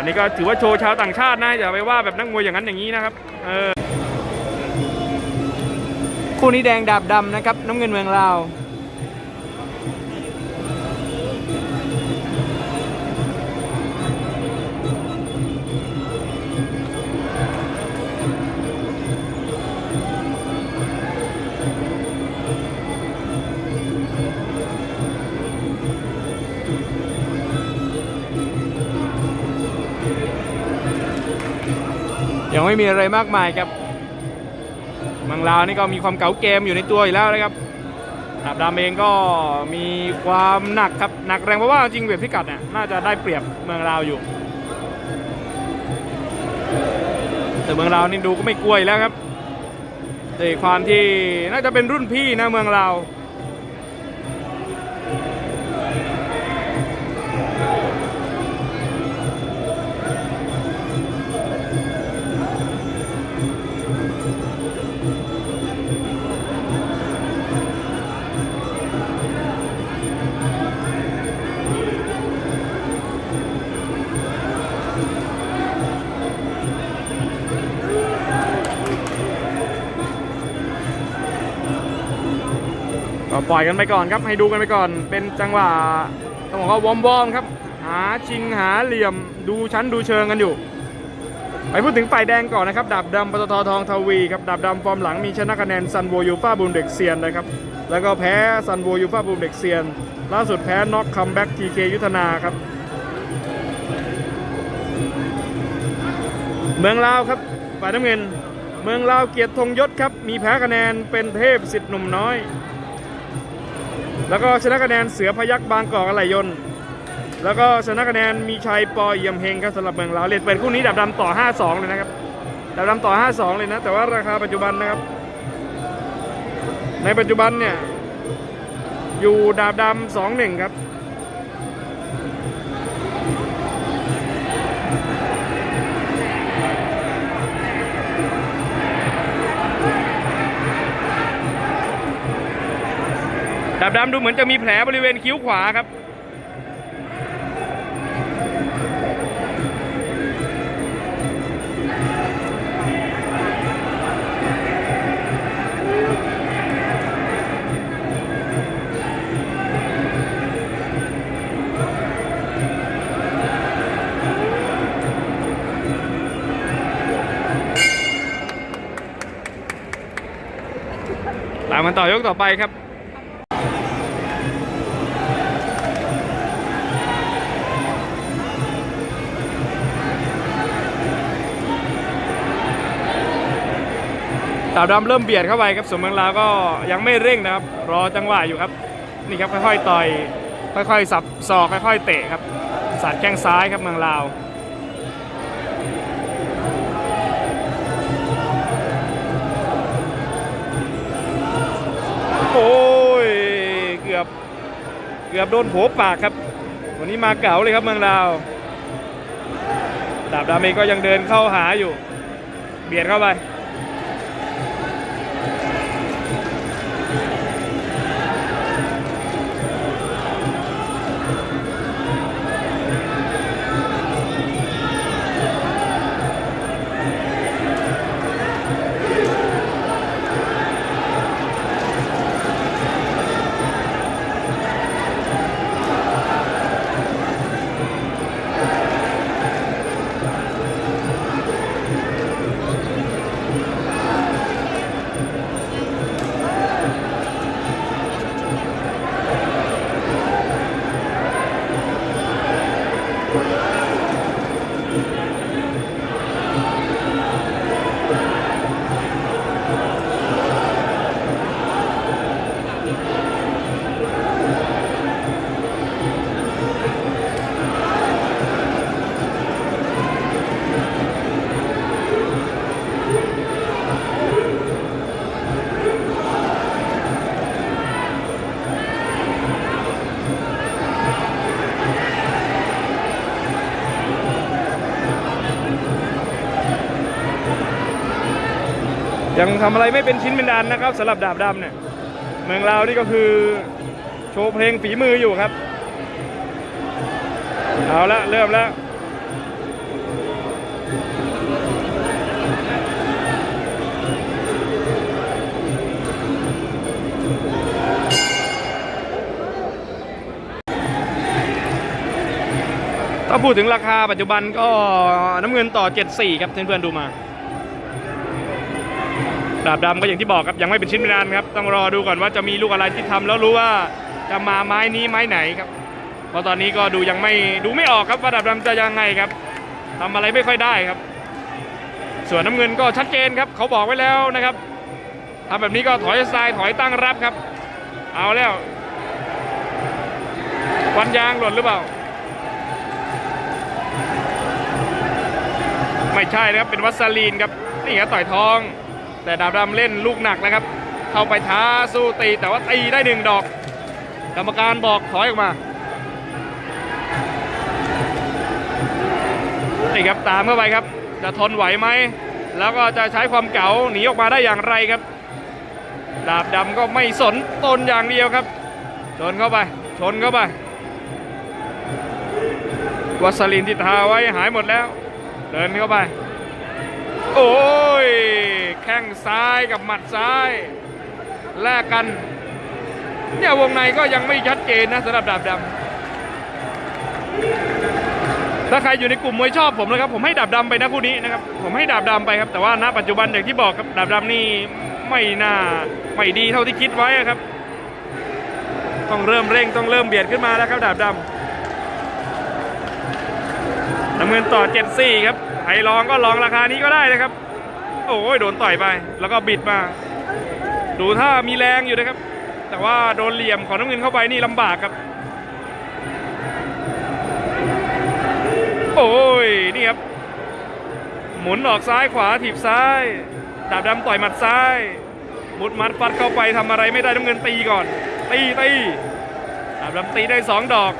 อันนี้ก็ถือว่าโชว์ชาวต่างชาตินะอย่าไปว่าแบบนักมวยอย่างนั้นอย่างนี้นะครับเออคู่นี้แดงดาบดำนะครับ น้ำเงินเมืองลาว ยังไม่มีอะไรมากมายครับเมืองลาวนี่ก็มีความเก๋าเกมอยู่ในตัวอยู่แล้วนะครับดาบดำเองก็มีความหนักครับหนักแรงเพราะว่าจริงเวทพิกัดเนี่ยน่าจะได้เปรียบเมืองลาวอยู่ แต่เมืองลาวนี่ดูก็ไม่กลัวยแล้วครับแต่ความที่น่าจะเป็นรุ่นพี่นะเมืองลาว ก็ปล่อยกันไปก่อนครับให้ดูกันไปก่อน เป็นจังหวะต้องบอกว่าวอมวอมๆครับ หาชิงหาเหลี่ยมดูชั้นดูเชิงกันอยู่ ไปพูดถึงฝ่ายแดงก่อนนะครับดาบดำปตททองทวีครับดาบดำฟอร์มหลังมีชนะคะแนนซันโวยูฟ่าบูมเด็กเซียนนะครับแล้วก็แพ้ซันโวยูฟ่าบูมเด็กเซียน ล่าสุดแพ้น็อกคัมแบ็กทีเคยุทธนาครับเมืองลาวครับฝ่ายน้ำเงิน เมืองลาวเกียรติธงยศครับ มีแพ้คะแนนเป็นเทพสิทธิ์หนุ่มน้อย แล้วก็ชนะคะแนนเสือพยักบางกอกอะไหลยนต์ แล้วก็ชนะคะแนนมีชัยปอเยี่ยมเฮงครับสำหรับเมืองลาวเรียนเปิดคู่นี้ดับดำต่อ 5-2 เลยนะครับ ดับดำต่อ 5-2 เลยนะ แต่ว่าราคาปัจจุบันนะครับ ในปัจจุบันเนี่ย อยู่ดาบดำ2-1 ครับ ดาบดำดูเหมือนจะมีแผลบริเวณคิ้วขวาครับ ตามกันต่อยกต่อไปครับ ดาวดำเริ่มเบียดเข้าไปครับส่วนเมืองลาวก็ยังไม่เร่งนะครับ รอจังหวะอยู่ครับ นี่ครับค่อยๆต่อย ค่อยๆสับศอกค่อยๆเตะครับสาดแข้งซ้ายครับเมืองลาวโอ้ยเกือบเกือบโดนโผปากครับ วันนี้มาเก๋าเลยครับเมืองลาวดาบดำเองก็ยังเดินเข้าหาอยู่ เบียดเข้าไป ยังทำอะไรไม่เป็นชิ้นเป็นดันนะครับสำหรับดาบดำเนี่ยเมืองลาวนี่ก็คือโชว์เพลงฝีมืออยู่ครับ เอาละเริ่มแล้วถ้าพูดถึงราคาปัจจุบันก็น้ำเงินต่อ 74 ครับเพื่อนๆดูมา ดาบดำก็อย่างที่บอกครับยังไม่เป็นชิ้นเป็นอันครับ ต้องรอดูก่อนว่าจะมีลูกอะไรที่ทำแล้วรู้ว่าจะมาไม้นี้ไม้ไหนครับ เพราะตอนนี้ก็ดูยังไม่ดูไม่ออกครับว่าดาบดำจะยังไงครับทำอะไรไม่ค่อยได้ครับ ส่วนน้ำเงินก็ชัดเจนครับ เขาบอกไว้แล้วนะครับทำแบบนี้ก็ถอยสไตล์ถอยตั้งรับครับ เอาแล้วควันยางหล่นหรือเปล่า ไม่ใช่นะครับเป็นวัสลีนครับนี่ครับต่อยทอง แต่ดาบดำเล่นลูกหนักนะครับ เข้าไปท้าสู้ตีแต่ว่าตีได้หนึ่งดอก กรรมการบอกถอยออกมานี่ครับตามเข้าไปครับ จะทนไหวไหม แล้วก็จะใช้ความเก๋าหนีออกมาได้อย่างไรครับ ดาบดำก็ไม่สนตนอย่างเดียวครับ ชนเข้าไป ชนเข้าไป วัสลินที่ทาไว้หายหมดแล้ว เดินเข้าไป โอ้ย ข้งซ้ายกับหมัดซ้าย แลกกัน เนี่ยวงในก็ยังไม่ชัดเจนนะสำหรับดาบดำถ้าใครอยู่ในกลุ่มมวยชอบผมนะครับ ผมให้ดาบดำไปนะคู่นี้นะครับ ผมให้ดาบดำไปครับ แต่ว่าณปัจจุบันอย่างที่บอกครับดาบดำนี่ไม่น่าไม่ดีเท่าที่คิดไว้ครับ ต้องเริ่มเร่งต้องเริ่มเบียดขึ้นมาแล้วครับดาบดำน้ำเงินต่อ 74 ครับใครลองก็ลองราคานี้ก็ได้นะครับ โอ้ยโดนต่อยไป แล้วก็บิดมา ดูถ้ามีแรงอยู่นะครับ แต่ว่าโดนเหลี่ยมของน้ำเงินเข้าไปนี่ลำบากครับ โอ้ยนี่ครับ หมุนออกซ้ายขวาถีบซ้ายดาบดำต่อยหมัดซ้ายมุดมัดฟัดเข้าไปทำอะไรไม่ได้น้ำเงินตีก่อน ตีตีดาบดำตีได้สองดอก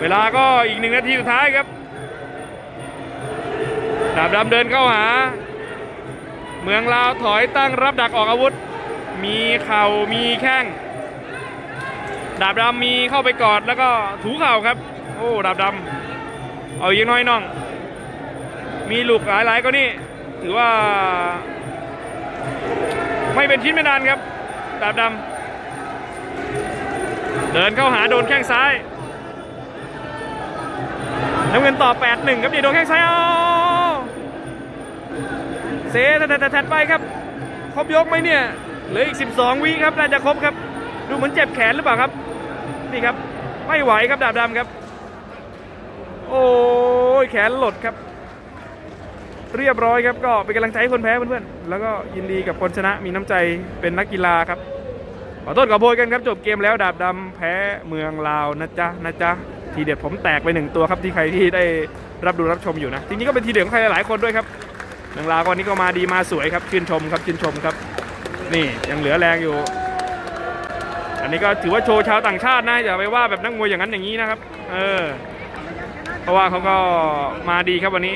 เวลาก็อีกหนึ่งนาทีสุดท้ายครับ ดาบดำเดินเข้าหา เมืองลาวถอยตั้งรับดักออกอาวุธ มีเข่ามีแข้ง ดาบดำมีเข้าไปกอดแล้วก็ถูเข่าครับ โอ้ดาบดำเอาอีกน้อยน้อง มีลูกหลายๆก็นี่ถือว่า ไม่เป็นชิ้นเป็นอันครับ ดาบดำเดินเข้าหาโดนแข้งซ้ายน้ำเงินต่อ 8-1 ครับนี่โดนแข้งซ้ายเอา เซแทดๆๆไปครับ ครบยกไหมเนี่ย เหลืออีก 12 วิครับ น่าจะครบครับ ดูเหมือนเจ็บแขนหรือเปล่าครับ นี่ครับ ไม่ไหวครับดาบดำครับ โอ้ยแขนหลดครับ เรียบร้อยครับ ก็เป็นกำลังใจให้คนแพ้เพื่อนๆ แล้วก็ยินดีกับคนชนะ มีน้ำใจเป็นนักกีฬาครับ ขอโทษขอโพยกันครับ จบเกมแล้วดาบดำแพ้เมืองลาวนะจ๊ะนะจ๊ะทีเด็ดผมแตกไปหนึ่งตัวครับที่ใครที่ได้รับดูรับชมอยู่นะจริงๆก็เป็นทีเด็ดของใครหลายคนด้วยครับ เมืองลาววันนี้ก็มาดีมาสวยครับชื่นชมครับชื่นชมครับ นี่ยังเหลือแรงอยู่ อันนี้ก็ถือว่าโชว์ชาวต่างชาตินะอย่าไปว่าแบบนักมวยอย่างนั้นอย่างนี้นะครับ เออ เพราะว่าเขาก็มาดีครับวันนี้